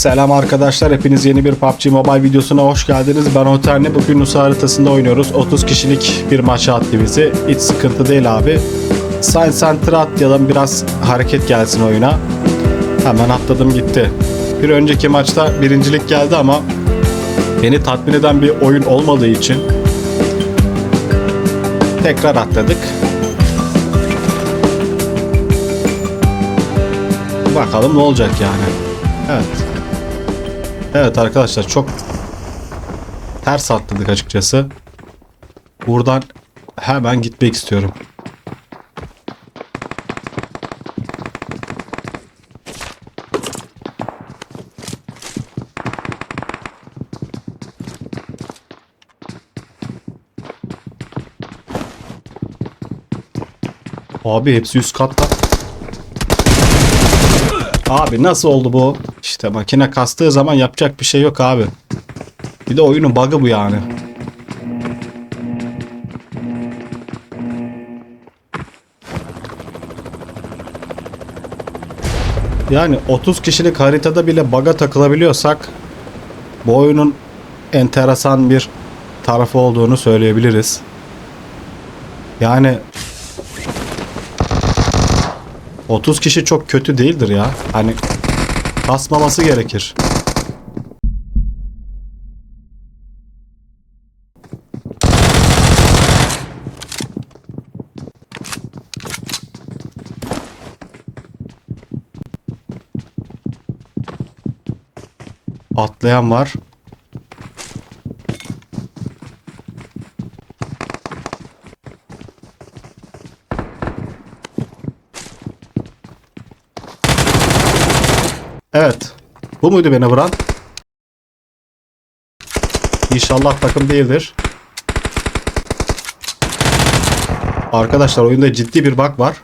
Selam arkadaşlar hepiniz yeni bir PUBG Mobile videosuna hoş geldiniz. Ben Oterni bugün Nusa haritasında oynuyoruz. 30 kişilik bir maça attı bizi. Hiç sıkıntı değil abi. Science Center atlayalım biraz hareket gelsin oyuna. Hemen atladım gitti. Bir önceki maçta birincilik geldi ama beni tatmin eden bir oyun olmadığı için tekrar atladık. Bakalım ne olacak yani. Evet. Evet arkadaşlar çok ters atladık açıkçası. Buradan hemen gitmek istiyorum. Abi hepsi üst katta. Abi nasıl oldu bu? İşte makine kastığı zaman yapacak bir şey yok abi. Bir de oyunun bug'ı bu yani. Yani 30 kişilik haritada bile bug'a takılabiliyorsak bu oyunun enteresan bir tarafı olduğunu söyleyebiliriz. Yani 30 kişi çok kötü değildir ya. Hani kasmaması gerekir. Atlayan var. Evet. Bu muydu beni vuran? İnşallah takım değildir. Arkadaşlar oyunda ciddi bir bug var.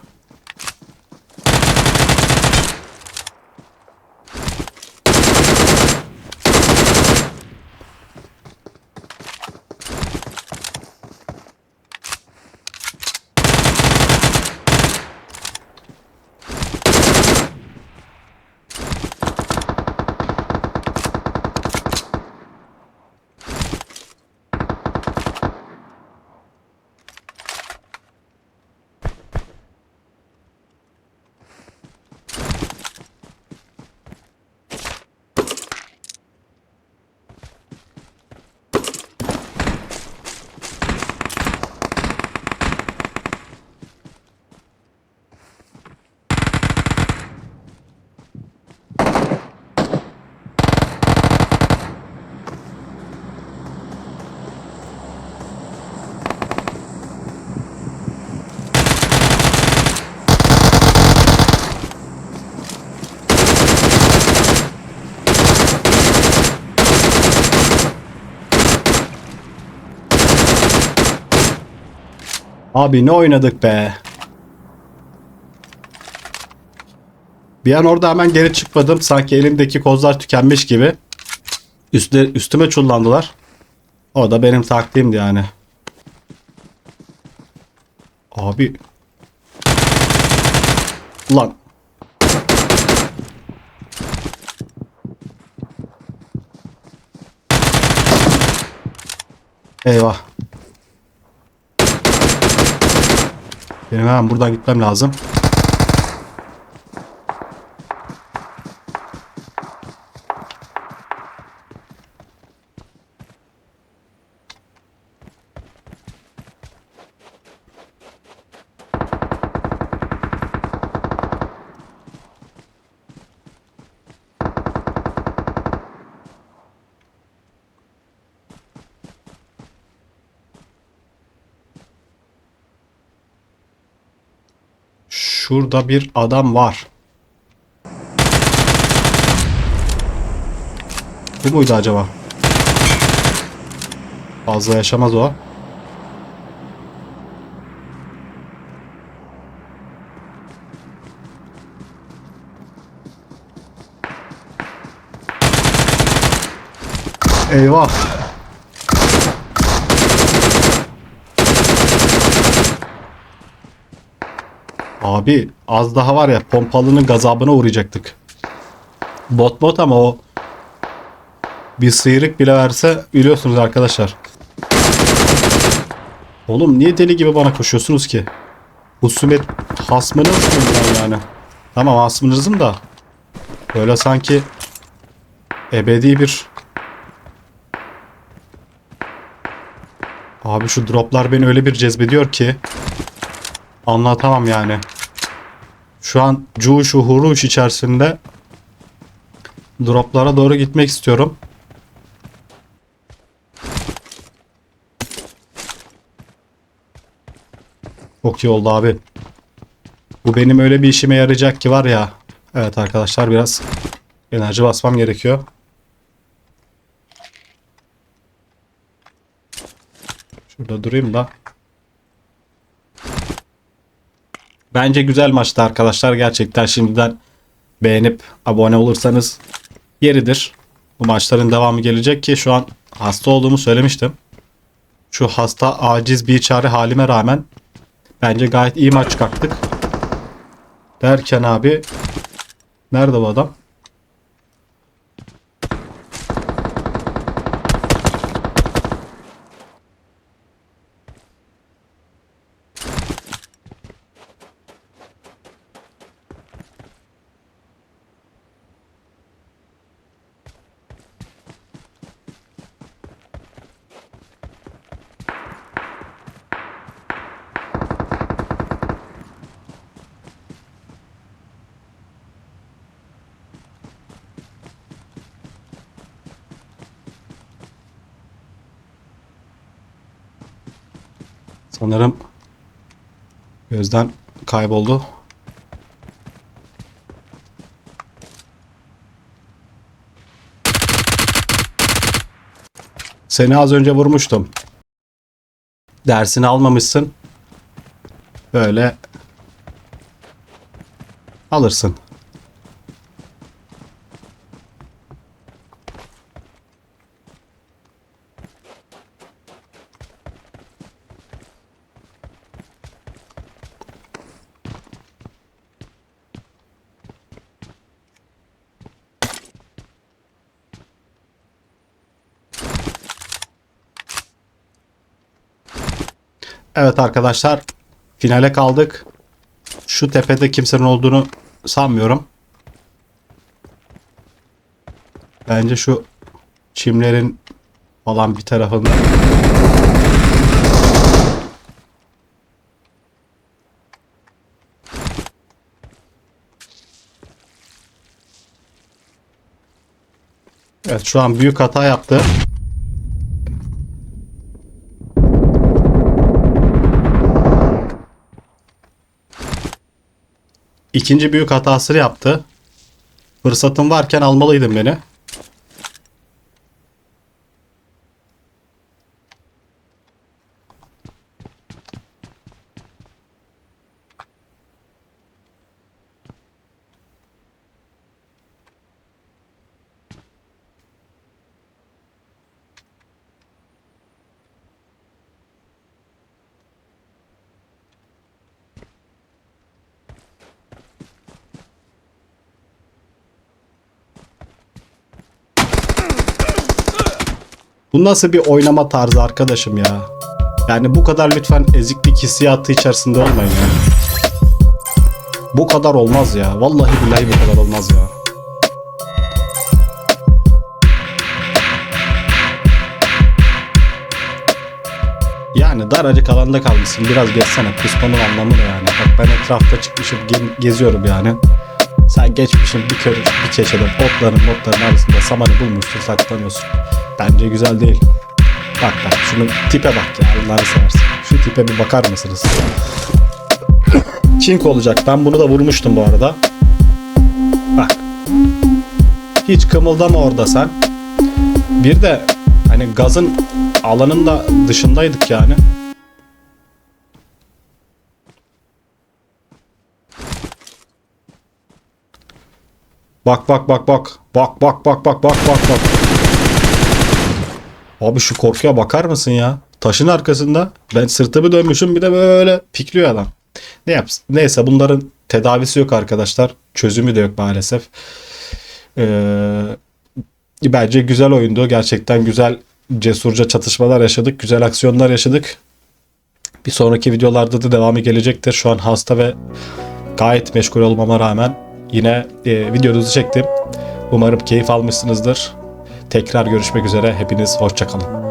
Abi ne oynadık be. Bir an orada hemen geri çıkmadım. Sanki elimdeki kozlar tükenmiş gibi. Üstüne, üstüme çullandılar. O da benim taktiğimdi yani. Abi. Ulan. Eyvah. Benim hemen buradan gitmem lazım. Şurada bir adam var. Bu muydu acaba? Fazla yaşamaz o. Eyvah. Abi az daha var ya pompalının gazabına uğrayacaktık. Bot bot ama o Bir sıyrık bile verse biliyorsunuz arkadaşlar. Oğlum niye deli gibi bana koşuyorsunuz ki? Husumet hasmınız mı yani? Tamam hasmınızım da. Böyle sanki ebedi bir Abi şu droplar beni öyle bir cezbediyor ki anlatamam yani. Şu an cuşu huruş içerisinde droplara doğru gitmek istiyorum. Çok iyi oldu abi. Bu benim öyle bir işime yarayacak ki var ya. Evet arkadaşlar biraz enerji basmam gerekiyor. Şurada durayım da. Bence güzel maçtı arkadaşlar. Gerçekten şimdiden beğenip abone olursanız yeridir. Bu maçların devamı gelecek ki şu an hasta olduğumu söylemiştim. Şu hasta aciz bir çare halime rağmen bence gayet iyi maç çıkarttık. Derken abi nerede bu adam? Sanırım gözden kayboldu. Seni az önce vurmuştum. Dersini almamışsın. Böyle alırsın. Evet arkadaşlar finale kaldık. Şu tepede kimsenin olduğunu sanmıyorum. Bence şu çimlerin falan bir tarafında. Evet şu an büyük hata yaptı. İkinci büyük hatasını yaptı. Fırsatım varken almalıydın beni. Bu nasıl bir oynama tarzı arkadaşım ya? Yani bu kadar lütfen eziklik hissiyatı içerisinde olmayın ya. Bu kadar olmaz ya. Vallahi billahi bu kadar olmaz ya. Yani daracık alanda kalmışsın. Biraz geçsene. Kusmanın anlamı ne yani? Bak ben etrafta çıkmışım ge- geziyorum yani. Sen geçmişin bir kör bir çeşede otların otların arasında samanı bulmuşsun saklanıyorsun. Bence güzel değil. Bak bak şunun tipe bak ya Allah'ını seversen. Şu tipe bir bakar mısınız? Çink olacak. Ben bunu da vurmuştum bu arada. Bak. Hiç kımıldama orada sen. Bir de hani gazın alanın da dışındaydık yani. Bak bak bak bak. Bak bak bak bak bak bak bak. Abi şu korkuya bakar mısın ya? Taşın arkasında ben sırtımı dönmüşüm bir de böyle pikliyor adam. Ne yapsın? Neyse bunların tedavisi yok arkadaşlar. Çözümü de yok maalesef. Ee, bence güzel oyundu. Gerçekten güzel cesurca çatışmalar yaşadık. Güzel aksiyonlar yaşadık. Bir sonraki videolarda da devamı gelecektir. Şu an hasta ve gayet meşgul olmama rağmen yine e, videonuzu çektim. Umarım keyif almışsınızdır. Tekrar görüşmek üzere. Hepiniz hoşçakalın.